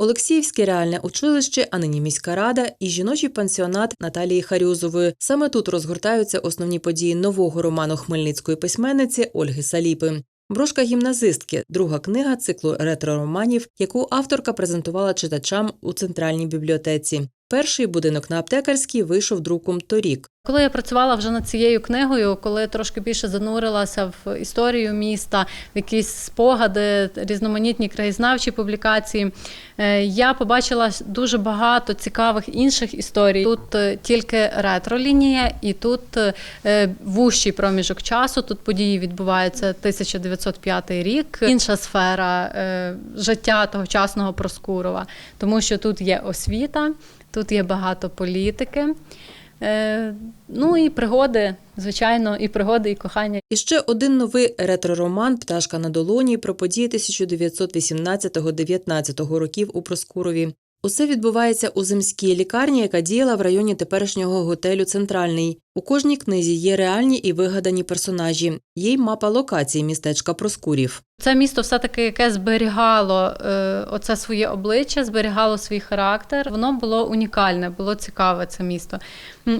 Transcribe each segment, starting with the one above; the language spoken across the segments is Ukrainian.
Олексіївське реальне училище, а нині міська рада і жіночий пансіонат Наталії Харюзової. Саме тут розгортаються основні події нового роману хмельницької письменниці Ольги Саліпи. Брошка гімназистки друга книга циклу ретро-романів, яку авторка презентувала читачам у центральній бібліотеці. Перший будинок на аптекарській вийшов друком торік. Коли я працювала вже над цією книгою, коли трошки більше занурилася в історію міста, в якісь спогади, різноманітні краєзнавчі публікації, е, я побачила дуже багато цікавих інших історій. Тут е, тільки ретро-лінія, і тут е, вущий проміжок часу. Тут події відбуваються 1905 рік. Інша сфера життя тогочасного Проскурова, тому що тут є освіта, тут є багато політики. Е, ну і пригоди, звичайно, і пригоди, і кохання. І ще один новий ретро-роман Пташка на долоні про події 1918-19 років у Проскурові. Усе відбувається у земській лікарні, яка діяла в районі теперішнього готелю Центральний. У кожній книзі є реальні і вигадані персонажі. Є й мапа локацій містечка Проскурів. Це місто все-таки яке зберігало е, оце своє обличчя, зберігало свій характер. Воно було унікальне, було цікаве це місто.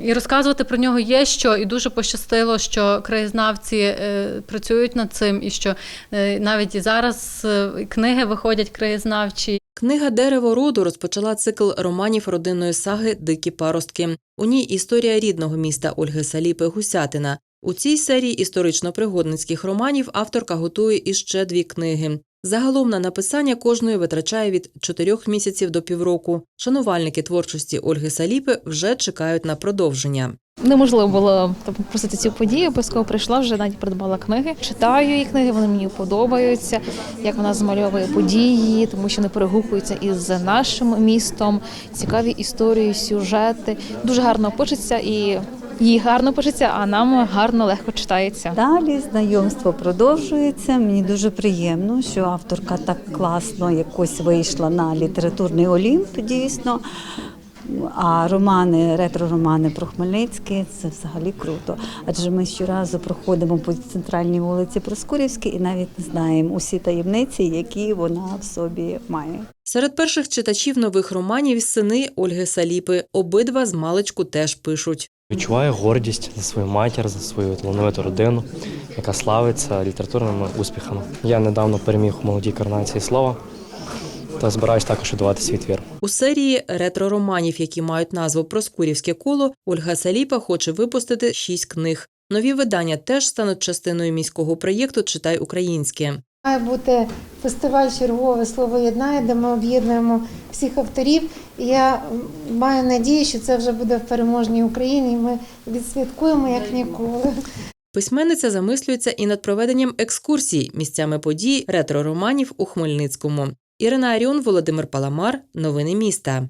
І розказувати про нього є що, і дуже пощастило, що краєзнавці е, працюють над цим, і що е, навіть і зараз е, книги виходять краєзнавчі. Книга Дерево роду розпочала цикл романів родинної саги Дикі паростки. У ній історія рідного міста Ольги Саліпи Гусятина. У цій серії історично-пригодницьких романів авторка готує іще дві книги. Загалом на написання кожної витрачає від чотирьох місяців до півроку. Шанувальники творчості Ольги Саліпи вже чекають на продовження. Неможливо було там, пропустити цю подію, обов'язково прийшла вже навіть придбала книги. Читаю її книги, вони мені подобаються, як вона змальовує події, тому що вони перегукуються із нашим містом, цікаві історії, сюжети. Дуже гарно пишеться і їй гарно пишеться, а нам гарно легко читається. Далі знайомство продовжується. Мені дуже приємно, що авторка так класно якось вийшла на літературний олімп, дійсно. А романи, ретро-романи про Хмельницький це взагалі круто. Адже ми щоразу проходимо по центральній вулиці Проскурівській і навіть не знаємо усі таємниці, які вона в собі має. Серед перших читачів нових романів сини Ольги Саліпи. Обидва з маличку теж пишуть. Відчуваю гордість за свою матір, за свою талановиту родину, яка славиться літературними успіхами. Я недавно переміг у молодій карнації слова та збираюсь також видавати свій твір. У серії ретро-романів, які мають назву Проскурівське коло, Ольга Саліпа хоче випустити шість книг. Нові видання теж стануть частиною міського проєкту Читай українське. Має бути фестиваль чергове слово єднає, де ми об'єднуємо всіх авторів. І я маю надію, що це вже буде в переможній Україні. і Ми відсвяткуємо як ніколи. Письменниця замислюється і над проведенням екскурсій місцями подій ретро-романів у Хмельницькому. Ірина Аріон, Володимир Паламар. Новини міста.